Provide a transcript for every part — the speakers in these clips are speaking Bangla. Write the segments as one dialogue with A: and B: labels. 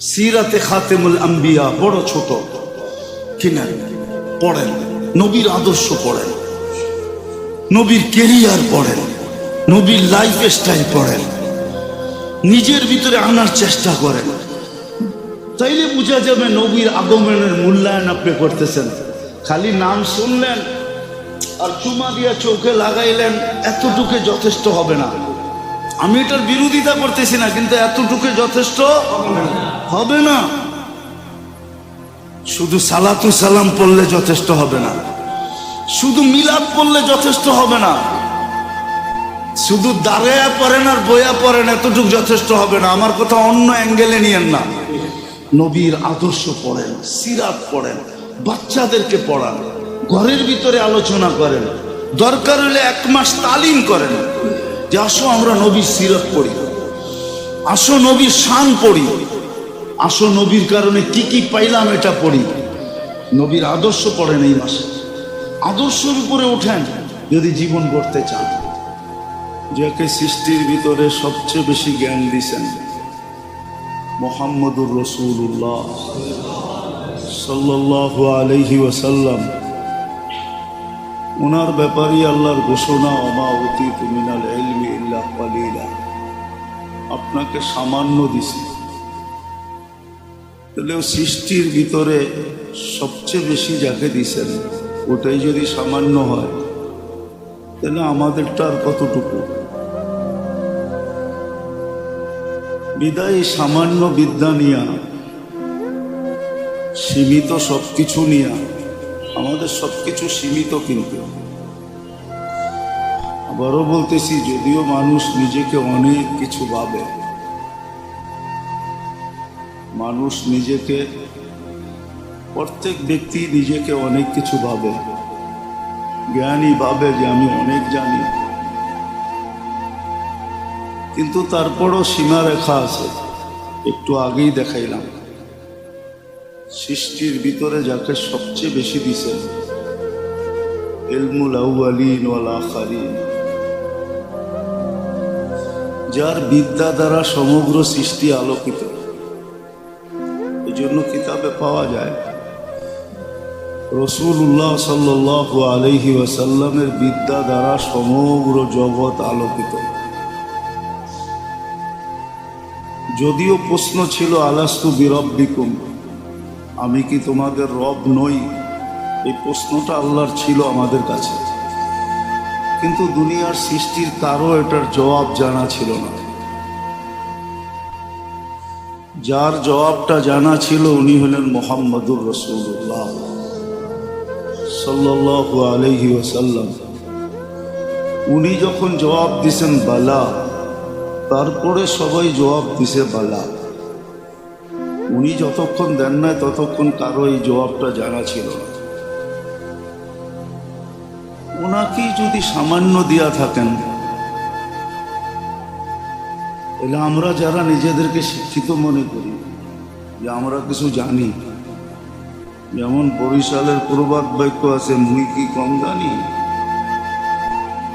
A: সিরাতে খাতেমুল আম্বিয়া বড় ছোট। কিনেন, পড়েন, নবীর আদর্শ পড়েন, নবীর কেরিয়ার পড়েন, নবীর লাইফ স্টাইল পড়েন, নিজের ভিতরে আনার চেষ্টা করেন। তাইলে বোঝা যাবে নবীর আগমনের মূল্যায়ন আপনি করতেছেন। খালি নাম শুনলেন আর চুমা দিয়া চোখে লাগাইলেন, এতটুকু যথেষ্ট হবে না। আমি এটার বিরোধিতা করতেছি না, কিন্তু এতটুকু যথেষ্ট হবে না। শুধু সালাতু সালাম পড়লে যথেষ্ট হবে না। শুধু মিলাদ পড়লে যথেষ্ট হবে না। শুধু দাঁড়ায়া পড়েন আর বইয়া পড়েন এতটুকু যথেষ্ট হবে না। আমার কথা অন্য অ্যাঙ্গেলে নিয়েন না। নবীর আদর্শ পড়েন, সিরাত পড়েন, বাচ্চাদেরকে পড়ান, ঘরের ভিতরে আলোচনা করেন, দরকার হলে এক মাস তালিম করেন যে আসো আমরা নবীর সিরত পড়ি, আসো নবীর শান পড়ি আসো নবীর কারণে কি কি পাইলাম এটা পড়ি। নবীর আদর্শ পড়েন এই মাসে। আদর্শের উপরে ওঠেন যদি জীবন গড়তে চান। যাকে সৃষ্টির ভিতরে সবচেয়ে বেশি জ্ঞান দিছেন মোহাম্মদুর রসুল্লাহ সাল্লাহ আলহি ওয়াসাল্লাম। ওনার ব্যাপারই আল্লাহর ঘোষণা অমা অতি তুমিনাল এলমি ইল্লাহ আপনাকে সামান্য দিছি। তাহলে সৃষ্টির ভিতরে সবচেয়ে বেশি যাকে দিছেন, ওটাই যদি সামান্য হয়, তাহলে আমাদেরটা আর কতটুকু? বিদায় সামান্য বিদ্যা নিয়া, সীমিত সবকিছু নিয়া, আমাদের সবকিছু সীমিত কিন্তু। আবারও বলতেছি, যদিও মানুষ নিজেকে অনেক কিছু ভাবে মানুষ নিজেকে, প্রত্যেক ব্যক্তি নিজেকে অনেক কিছু ভাবে। জ্ঞানী ভাবে যে আমি অনেক জানি। কিন্তু তারপরও সীমারেখা আছে। একটু আগেই দেখাইলাম। সৃষ্টির ভিতরে যাকে সবচেয়ে বেশি দিছেন এলমুল আউয়ালিন ওয়াল যার বিদ্যা দ্বারা সমগ্র সৃষ্টি আলোকিত। জন্য কিতাবে পাওয়া যায়। রসুল্লাহ সাল্লাহ আলহি ওয়াসাল্লামের বিদ্যা দ্বারা সমগ্র জগৎ আলোকিত। যদিও প্রশ্ন ছিল, আলাস্তু বিরব্বিকুম? আমি কি তোমাদের রব নই? এই প্রশ্নটা আল্লাহর ছিল আমাদের কাছে। কিন্তু দুনিয়ার সৃষ্টির কারও এটার জবাব জানা ছিল না। যার জবাবটা জানা ছিল উনি হলেন মোহাম্মদুর রসুল্লাহ সাল্লাহ আলহি ওসাল্লাম উনি যখন জবাব দিছেন বালা, তারপরে সবাই জবাব দিছে বালা। উনি যতক্ষণ দেন নাই ততক্ষণ কারও এই জবাবটা জানা ছিল না। ওনাকেই যদি সামান্য দিয়া থাকেন তাহলে আমরা যারা নিজেদেরকে শিক্ষিত মনে করি, যে আমরা কিছু জানি, যেমন বরিশালের প্রবাদ বাক্য আছে, মুই কি কম জানি?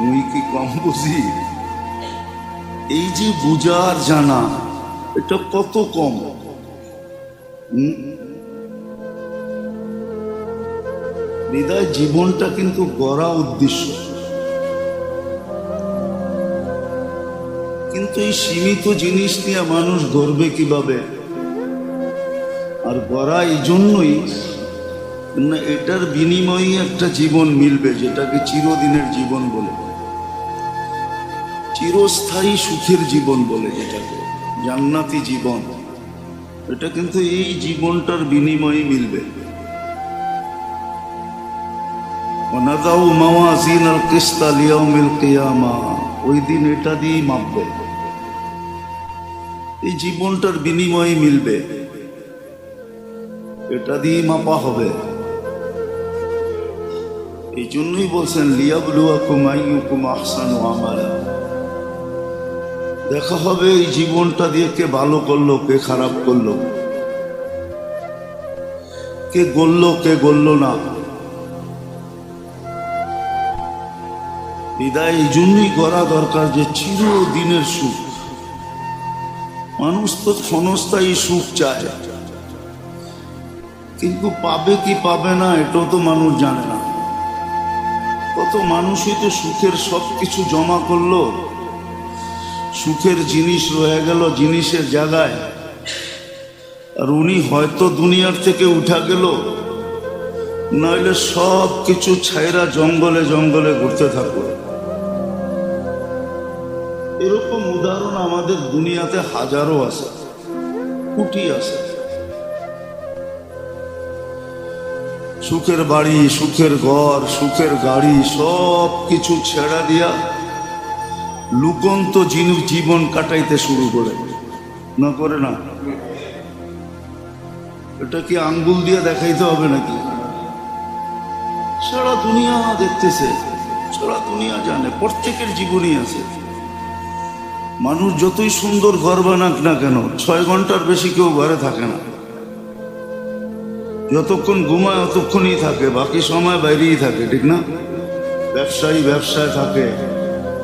A: মুই কি কম বুঝি? এই যে বুঝার জানা, এটা কত কম? হৃদয় জীবনটা কিন্তু গড়া উদ্দেশ্য। কিন্তু এই সীমিত জিনিস নিয়ে মানুষ গড়বে কীভাবে? আর গড়া এই জন্যই না, এটার বিনিময়ে একটা জীবন মিলবে, যেটাকে চিরদিনের জীবন বলে। চিরস্থায়ী সুখের জীবন বলে যেটাকে, জান্নাতি জীবন। এটা কিন্তু এই জীবনটার বিনিময়ে মিলবে। ওনাদাউ মাওয়াজিন আল কিস্তা ওই দিন এটা দিয়েই মাপবে। এই জীবনটার বিনিময়ে মিলবে। এটা দিয়ে মাপা হবে। এই জন্যই বলছেন আহসানু আমালা। দেখা হবে এই জীবনটা দিয়ে কে ভালো করল, কে খারাপ করল। কে গললো কে গললো না। হৃদয় এই জন্যই করা দরকার যে চিরদিনের সুখ। মানুষ তো ক্ষণস্থায়ী সুখ চায়। কিন্তু পাবে কি পাবে না, এটাও তো মানুষ জানে না। কত মানুষই তো সুখের সব কিছু জমা করল। সুখের জিনিস রয়ে গেল জিনিসের জায়গায়। আর উনি হয়তো দুনিয়ার থেকে উঠা গেল। নইলে সব কিছু ছাইরা জঙ্গলে জঙ্গলে ঘুরতে থাকল। এরকম উদাহরণ আমাদের দুনিয়াতে হাজারো আছে, কুটি আছে। সুখের বাড়ি, সুখের ঘর, সুখের গাড়ি, সব কিছু ছেড়া দিয়া লুকন্ত জিনু জীবন কাটাইতে শুরু করে। না করে না? এটা কি আঙ্গুল দিয়ে দেখাইতে হবে নাকি? সারা দুনিয়া দেখতেছে, সারা দুনিয়া জানে, প্রত্যেকের জীবনই আছে। মানুষ যতই সুন্দর ঘর বানাক না কেন, ছয় ঘণ্টার বেশি কেউ ঘরে থাকে না। যতক্ষণ ঘুমায় ততক্ষণই থাকে, বাকি সময় বাইরেই থাকে, ঠিক না? ব্যবসায়ী ব্যবসায় থাকে,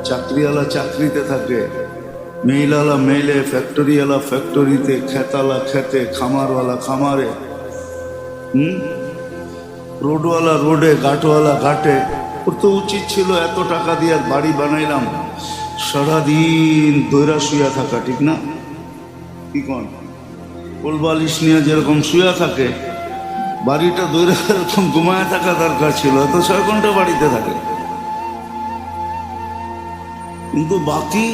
A: চাকরিওয়ালা চাকরিতে থাকে মেইলালা মেইলে, ফ্যাক্টরিওয়ালা ফ্যাক্টরিতে, খেতালা খেতে, খামারওয়ালা খামারে, হুম? রোডওয়ালা রোডে, ঘাটওয়ালা ঘাটে, ওর তো উচিত ছিল এত টাকা দিয়ে বাড়ি বানাইলাম। সারাদিন দৈরা শুয়া থাকা, ঠিক না? কি কন? কোলবালিশ নিয়ে যেরকম শুয়া থাকে, বাড়িটা দৈরা এরকম ঘুমায় থাকা দরকার ছিল এত ছয় ঘণ্টা বাড়িতে থাকে। কিন্তু বাকি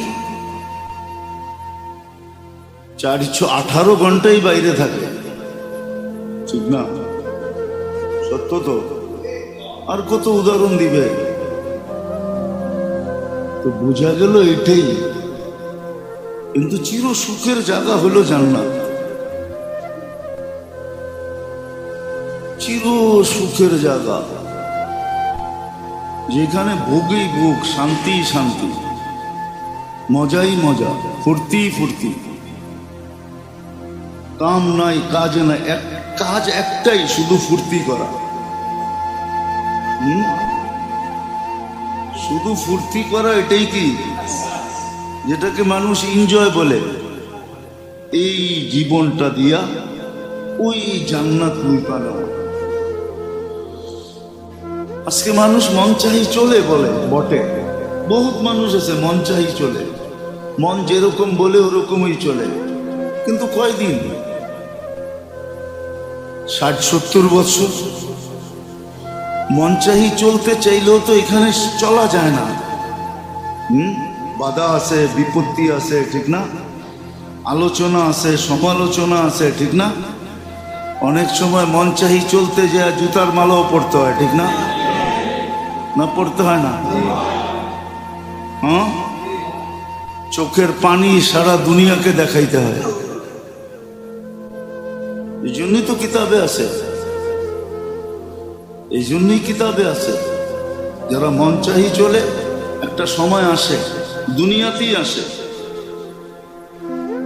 A: চারশো আঠারো ঘন্টাই বাইরে থাকে। ঠিক না? সত্য তো? আর কত উদাহরণ দিবে? তো বোঝা গেল এটাই। কিন্তু চির সুখের জায়গা হলো জান্নাত। চির সুখের জায়গা। যেখানে ভোগই ভোগ, শান্তি শান্তি। মজাই মজা, ফুর্তি ফুর্তি। কাম নাই, কাজ নাই, এক কাজ একটাই, শুধু ফুর্তি করা। শুধু ফুর্তি করা এটাই কি? যেটাকে মানুষ এনজয় বলে। এই জীবনটা দিয়া ওই জান্নাত পালাম আজকে মানুষ মন চাহি চলে বলে, বটে। বহুত মানুষ আছে, মন চাহি চলে। মন যেরকম বলে, ওরকমই চলে। কিন্তু কয়দিন? ষাট সত্তর বছর? মন চলতে চাইলেও তো এখানে চলা যায় না। হুম? বাধা আছে, বিপত্তি আছে, ঠিক না? আলোচনা আছে, সমালোচনা আছে, ঠিক না? অনেক সময় মন চাহি চলতে যায়, জুতার মালাও পড়তে হয়, ঠিক না? না পড়তে হয় না? হ্যাঁ? চোখের পানি সারা দুনিয়াকে দেখাইতে হয়। এই জন্যই তো কিতাবে আছে। এই জন্যই কিতাবে আছে, যারা মন চাহি চলে, একটা সময় আসে, দুনিয়াতেই আসে।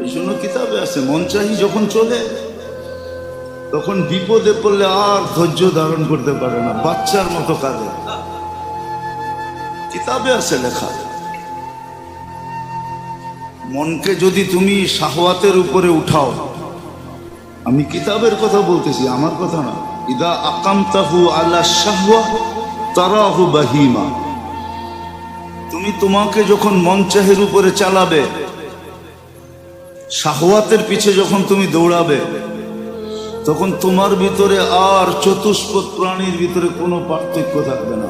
A: এই জন্য কিতাবে আছে, মন চাহি যখন চলে, তখন বিপদে পড়লে আর ধৈর্য ধারণ করতে পারে না, বাচ্চার মতো কাঁদে। কিতাবে আছে লেখা। মনকে যদি তুমি শাহওয়াতের উপরে উঠাও, আমি কিতাবের কথা বলতেছি, আমার কথা না। ইদা আকামতাহু আলা শাহওয়া তারাহু বাহিমা। তুমি তোমাকে যখন মন চাহের উপরে চালাবে, শাহওয়াতের পিছে যখন তুমি দৌড়াবে, তখন তোমার ভিতরে আর চতুষ্পদ প্রাণীর ভিতরে কোনো পার্থক্য থাকবে না।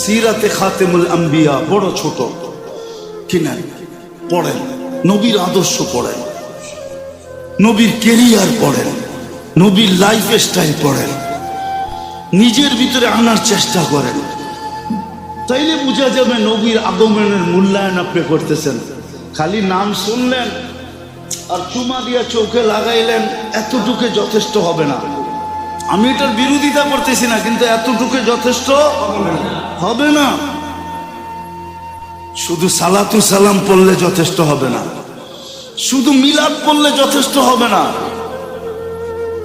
A: সিরাতে খাতেমুল আম্বিয়া বড় ছোট কিনা পড়েন, নবীর আদর্শ পড়েন, নবীর কেরিয়ার পড়েন। নবীর লাইফ স্টাইল পড়েন। নিজের ভিতরে আনার চেষ্টা করেন। তাইলে বোঝা যাবে নবীর আগমনের মূল্যায়ন আপনি করতেছেন। খালি নাম শুনলেন আর চুমা দিয়া চোখে লাগাইলেন, এতটুকু যথেষ্ট হবে না। আমি এটার বিরোধিতা করতেছি না, কিন্তু এতটুকু যথেষ্ট হবে না। শুধু সালাতু সালাম পড়লে যথেষ্ট হবে না। শুধু মিলাদ পড়লে যথেষ্ট হবে না।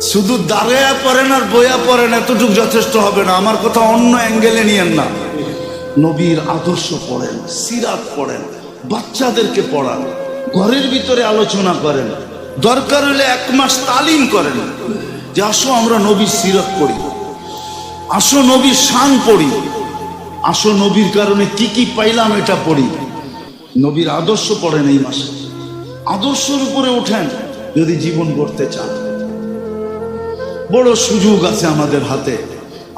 A: শুধু দাঁড়ায়া পড়েন আর বয়া পড়েন, এতটুকু যথেষ্ট হবে না। আমার কথা অন্য অ্যাঙ্গেলে নিয়েন না। নবীর আদর্শ পড়েন, সিরাত পড়েন, বাচ্চাদেরকে পড়ান, ঘরের ভিতরে আলোচনা করেন, দরকার হলে এক মাস তালিম করেন যে আসো আমরা নবীর সিরত পড়ি, আসো নবীর শান পড়ি, আসো নবীর কারণে কি কি পাইলাম এটা পড়ি। নবীর আদর্শ পড়েন এই মাসে। আদর্শের উপরে ওঠেন যদি জীবন গড়তে চান। বড় সুযোগ আছে আমাদের হাতে।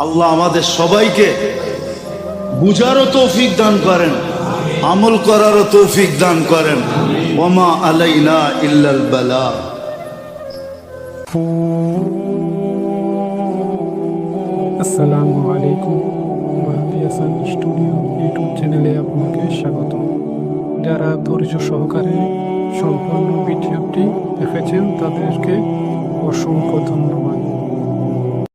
A: আল্লাহ আমাদের সবাইকে বুঝারও তৌফিক দান করেন, আমল করারও তৌফিক দান করেন। ওমা আলাইনা ইল্লাল বালা।
B: আসসালামু আলাইকুম। মাহাদি স্টুডিও ইউটিউব চ্যানেলে আপনাকে স্বাগত। যারা ধৈর্য সহকারে সম্পূর্ণ ভিডিওটি দেখেছেন, তাদেরকে অসংখ্য ধন্যবাদ।